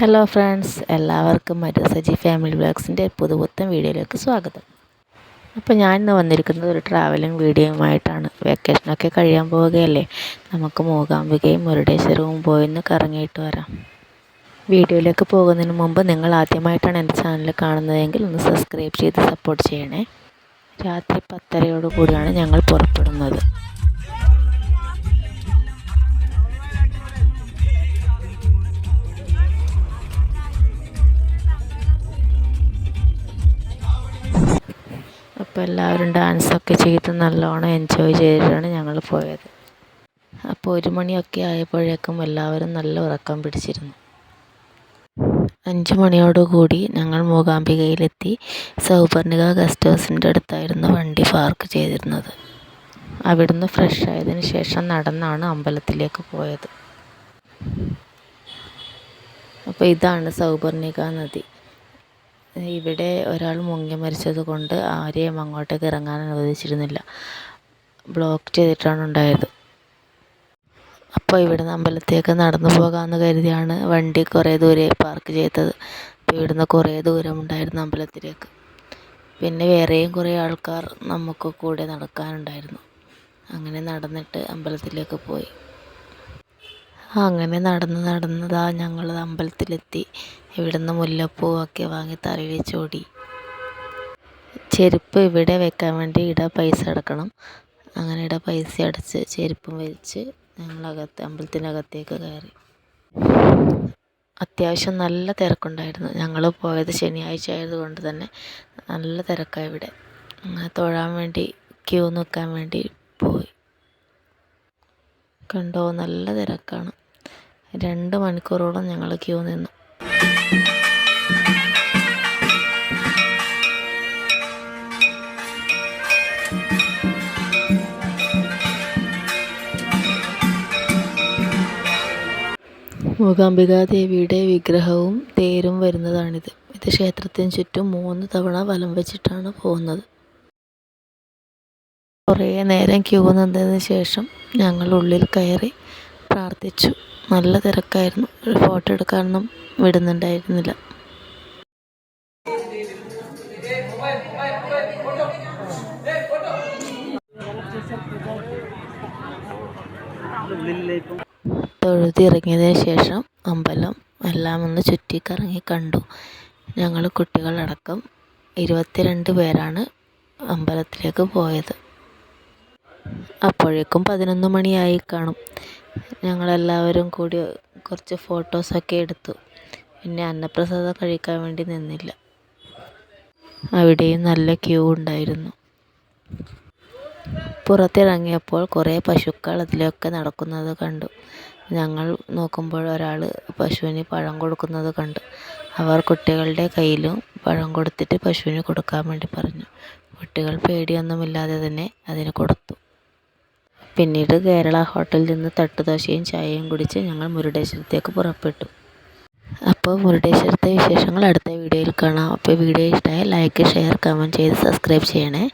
Hello friends എല്ലാവർക്കും മറ്റു മരുസജി family ബ്ലോഗ്സിന്റെ പുതുപുത്തൻ വീഡിയോയിലേക്ക് സ്വാഗതം. അപ്പോൾ ഞാൻ ഇന്ന് വന്നിരിക്കുന്നത് ഒരു ട്രാവലിംഗ് വീഡിയോയുമായിട്ടാണ് വെക്കേഷനൊക്കെ കഴിയാൻ പോവുകയല്ലേ? നമുക്ക് മൂകാംബികയും മുരുടേശ്വരവും പോയിന്ന് കറങ്ങിയിട്ട് വരാം. വീഡിയോയിലേക്ക് പോകുന്നതിന് മുമ്പ് നിങ്ങൾ ആദ്യമായിട്ടാണ് എന്റെ ചാനൽ കാണുന്നതെങ്കിൽ ഒന്ന് സബ്സ്ക്രൈബ് ചെയ്ത് സപ്പോർട്ട് ചെയ്യണേ. രാത്രി പത്തരയോടുകൂടിയാണ് ഞങ്ങൾ പുറപ്പെടുന്നത്. അപ്പോൾ എല്ലാവരും ഡാൻസൊക്കെ ചെയ്ത് നല്ലോണം എൻജോയ് ചെയ്തിട്ടാണ് ഞങ്ങൾ പോയത്. അപ്പോൾ ഒരു മണിയൊക്കെ ആയപ്പോഴേക്കും എല്ലാവരും നല്ല ഉറക്കം പിടിച്ചിരുന്നു. അഞ്ച് മണിയോടുകൂടി ഞങ്ങൾ മൂകാംബികയിലെത്തി സൗപർണിക ഗസ്റ്റ് ഹൗസിന്റെ അടുത്തായിരുന്നു വണ്ടി പാർക്ക് ചെയ്തിരുന്നത്. അവിടുന്ന് ഫ്രഷ് ആയതിനു ശേഷം നടന്നാണ് അമ്പലത്തിലേക്ക് പോയത്. അപ്പോൾ ഇതാണ് സൗപർണിക നദി. ഇവിടെ ഒരാൾ മുങ്ങി മരിച്ചത് കൊണ്ട് ആരെയും അങ്ങോട്ടേക്ക് ഇറങ്ങാൻ അനുവദിച്ചിരുന്നില്ല. ബ്ലോക്ക് ചെയ്തിട്ടാണ് ഉണ്ടായത്. അപ്പോൾ ഇവിടുന്ന് അമ്പലത്തേക്ക് നടന്നു പോകാമെന്ന് കരുതിയാണ് വണ്ടി കുറേ ദൂരെ പാർക്ക് ചെയ്തത്. അപ്പോൾ ഇവിടുന്ന് കുറേ ദൂരമുണ്ടായിരുന്നു അമ്പലത്തിലേക്ക്. പിന്നെ വേറെയും കുറേ ആൾക്കാർ നമുക്ക് കൂടെ നടക്കാനുണ്ടായിരുന്നു. അങ്ങനെ നടന്നിട്ട് അമ്പലത്തിലേക്ക് പോയി. അങ്ങനെ നടന്ന് നടന്നതാ ഞങ്ങൾ അമ്പലത്തിലെത്തി. ഇവിടുന്ന് മുല്ലപ്പൂവൊക്കെ വാങ്ങി തലയിൽ ചൂടി ചെരുപ്പ് ഇവിടെ വെക്കാൻ വേണ്ടി ഇട പൈസ അടക്കണം. അങ്ങനെ ഇട പൈസ അടച്ച് ചെരുപ്പും വലിച്ച് ഞങ്ങളകത്ത് അമ്പലത്തിനകത്തേക്ക് കയറി. അത്യാവശ്യം നല്ല തിരക്കുണ്ടായിരുന്നു. ഞങ്ങൾ പോയത് ശനിയാഴ്ച ആയതുകൊണ്ട് തന്നെ നല്ല തിരക്കാണ് ഇവിടെ. അങ്ങനെ തൊഴാൻ വേണ്ടി ക്യൂ നിൽക്കാൻ വേണ്ടി പോയി. കണ്ടോ നല്ല തിരക്കാണ്. രണ്ട് മണിക്കൂറോളം ഞങ്ങൾ ക്യൂ നിന്നു. മൂകാംബികാദേവിയുടെ വിഗ്രഹവും തേരും വരുന്നതാണിത്. ഇത് ക്ഷേത്രത്തിന് ചുറ്റും മൂന്ന് തവണ വലം വെച്ചിട്ടാണ് പോകുന്നത്. കുറേ നേരം ക്യൂ നിന്നതിന് ശേഷം ഞങ്ങൾ ഉള്ളിൽ കയറി പ്രാർത്ഥിച്ചു. നല്ല തിരക്കായിരുന്നു. ഒരു ഫോട്ടോ എടുക്കാനൊന്നും വിടുന്നുണ്ടായിരുന്നില്ല. തൊഴുതിറങ്ങിയതിന് ശേഷം അമ്പലം എല്ലാം ഒന്ന് ചുറ്റിക്കറങ്ങി കണ്ടു. ഞങ്ങൾ കുട്ടികളടക്കം ഇരുപത്തിരണ്ട് പേരാണ് അമ്പലത്തിലേക്ക് പോയത്. അപ്പോഴേക്കും പതിനൊന്ന് മണിയായി കാണും. ഞങ്ങളെല്ലാവരും കൂടി കുറച്ച് ഫോട്ടോസൊക്കെ എടുത്തു. പിന്നെ അന്നപ്രസാദം കഴിക്കാൻ വേണ്ടി നിന്നില്ല. അവിടെയും നല്ല ക്യൂ ഉണ്ടായിരുന്നു. പുറത്തിറങ്ങിയപ്പോൾ കുറേ പശുക്കൾ അതിലൊക്കെ നടക്കുന്നത് കണ്ടു. ഞങ്ങൾ നോക്കുമ്പോൾ ഒരാൾ പശുവിന് പഴം കൊടുക്കുന്നത് കണ്ടു. അവർ കുട്ടികളുടെ കയ്യിലും പഴം കൊടുത്തിട്ട് പശുവിന് കൊടുക്കാൻ വേണ്ടി പറഞ്ഞു. കുട്ടികൾ പേടിയൊന്നുമില്ലാതെ തന്നെ അതിന് കൊടുത്തു. പിന്നീട് കേരള ഹോട്ടലിൽ നിന്ന് തട്ടുദോശയും ചായയും കുടിച്ച് ഞങ്ങൾ മുരുടേശ്വരത്തേക്ക് പുറപ്പെട്ടു. അപ്പോൾ മുരുടേശ്വരത്തെ വിശേഷങ്ങൾ അടുത്ത വീഡിയോയിൽ കാണാം. അപ്പോൾ വീഡിയോ ഇഷ്ടമായാൽ ലൈക്ക് ഷെയർ കമന്റ് ചെയ്ത് സബ്സ്ക്രൈബ് ചെയ്യണേ.